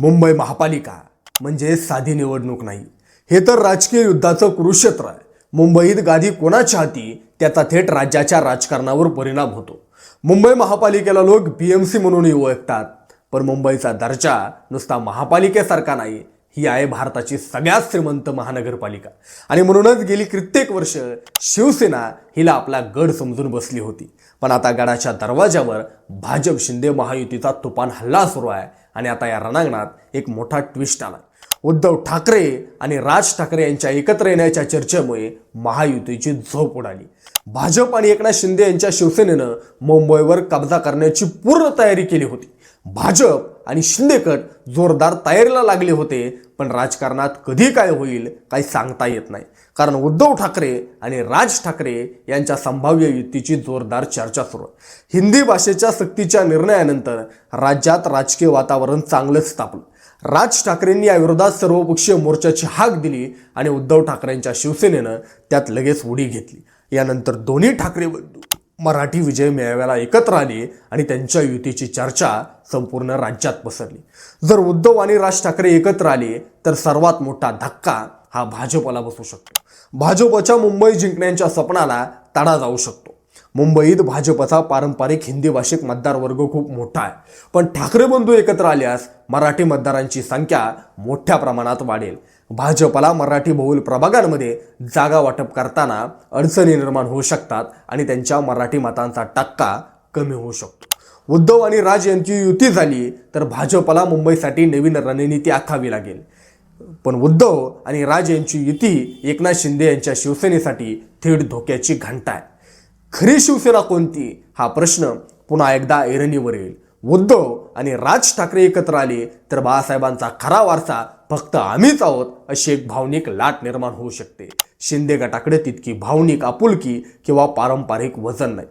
मुंबई महापालिका म्हणजे साधी निवडणूक नाही. हे तर राजकीय युद्धाचं कुरुक्षेत्र आहे. मुंबईत गादी कोणाच्या हाती? त्याचा थेट राज्याच्या राजकारणावर परिणाम होतो. मुंबई महापालिकेला लोक बी एम सी म्हणूनही ओळखतात. पण मुंबईचा दर्जा नुसता महापालिकेसारखा नाही. ही आहे भारताची सगळ्यात श्रीमंत महानगरपालिका. आणि म्हणूनच गेली कित्येक वर्ष शिवसेना हिला आपला गड समजून बसली होती. पण आता गडाच्या दरवाजावर भाजप शिंदे महायुतीचा तुफान हल्ला सुरू आहे आणि आता या रणांगणात एक मोठा ट्विस्ट आला. उद्धव ठाकरे आणि राज ठाकरे यांच्या एकत्र येण्याच्या चर्चेमुळे महायुतीची झोप उडाली. भाजप आणि एकनाथ शिंदे यांच्या शिवसेनेनं मुंबईवर कब्जा करण्याची पूर्ण तयारी केली होती. भाजप आणि शिंदेकट जोरदार तयारीला लागले होते पण राजकारणात कधी काय होईल काही सांगता येत नाही. कारण उद्धव ठाकरे आणि राज ठाकरे यांच्या संभाव्य युतीची जोरदार चर्चा सुरू. हिंदी भाषेच्या सक्तीच्या निर्णयानंतर राज्यात राजकीय वातावरण चांगलंच तापलं राज ठाकरेंनी याविरोधात सर्वपक्षीय मोर्चाची हाक दिली आणि उद्धव ठाकरेंच्या शिवसेनेनं त्यात लगेच उडी घेतली. यानंतर दोन्ही ठाकरे बंधू मराठी विजय मेळाव्याला एकत्र आले आणि त्यांच्या युतीची चर्चा संपूर्ण राज्यात पसरली. जर उद्धव आणि राज ठाकरे एकत्र आले तर सर्वात मोठा धक्का हा भाजपला बसू शकतो. भाजपच्या मुंबई जिंकण्याच्या स्वप्नाला तडा जाऊ शकतो. मुंबईत भाजपचा पारंपरिक हिंदी भाषिक मतदार वर्ग खूप मोठा आहे. पण ठाकरे बंधू एकत्र आल्यास मराठी मतदारांची संख्या मोठ्या प्रमाणात वाढेल. भाजपला मराठी बहुल प्रभागांमध्ये जागा वाटप करताना अडचणी निर्माण होऊ शकतात आणि त्यांच्या मराठी मतांचा टक्का कमी होऊ शकतो. उद्धव आणि राज यांची युती झाली तर भाजपला मुंबईसाठी नवीन रणनीती आखावी लागेल. पण उद्धव आणि राज यांची युती एकनाथ शिंदे यांच्या शिवसेनेसाठी थेट धोक्याची घंटा आहे. खरी शिवसेना कोणती? हा प्रश्न पुन्हा एकदा ऐरणीवर येईल उद्धव आणि राज ठाकरे एकत्र आले तर बाळासाहेबांचा खरा वारसा फक्त आम्हीच आहोत अशी एक भावनिक लाट निर्माण होऊ शकते. शिंदे गटाकडे तितकी भावनिक आपुलकी किंवा पारंपरिक वजन नाही.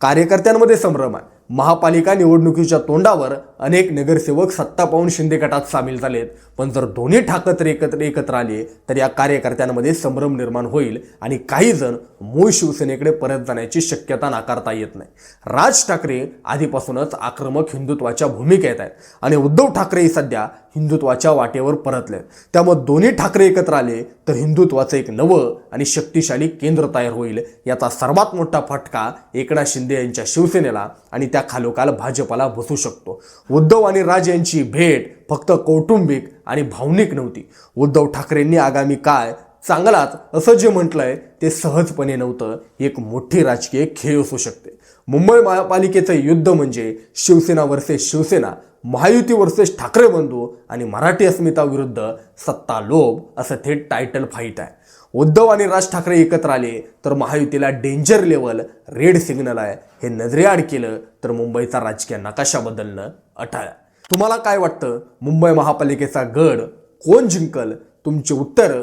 कार्यकर्त्यांमध्ये संभ्रम आहे. महापालिका निवडणुकीच्या तोंडावर अनेक नगरसेवक सत्ता पाहून शिंदे गटात सामील झालेत. पण जर दोन्ही ठाकरे एकत्र एकत्र आले तर या कार्यकर्त्यांमध्ये संभ्रम निर्माण होईल आणि काही जण मूळ शिवसेनेकडे परत जाण्याची शक्यता नाकारता येत नाही. राज ठाकरे आधीपासूनच आक्रमक हिंदुत्वाच्या भूमिकेत आहेत. आणि उद्धव ठाकरे सध्या हिंदुत्वाच्या वाटेवर परतले. त्यामुळे दोन्ही ठाकरे एकत्र आले तर हिंदुत्वाचं एक नवं आणि शक्तिशाली केंद्र तयार होईल याचा सर्वात मोठा फटका एकनाथ शिंदे यांच्या शिवसेनेला आणि त्या खालोखाल भाजपला बसू शकतो. उद्धव आणि राज यांची भेट फक्त कौटुंबिक आणि भावनिक नव्हती. उद्धव ठाकरेंनी आगामी काय चांगलाच असं जे म्हटलंय ते सहजपणे नव्हतं. एक मोठी राजकीय खेळ असू शकते. मुंबई महापालिकेचं युद्ध म्हणजे शिवसेना वर्सेस शिवसेना महायुती वर्सेस ठाकरे बंधू आणि मराठी अस्मिता विरुद्ध सत्ता लोभ असं थेट टायटल फाईट आहे. उद्धव आणि राज ठाकरे एकत्र आले तर महायुतीला डेंजर लेवल रेड सिग्नल आहे. हे नजरेआड केलं तर मुंबईचा राजकीय नकाशा बदलणं अटाळा तुम्हाला काय वाटतं? मुंबई महापालिकेचा गड कोण जिंकल? तुमचे उत्तर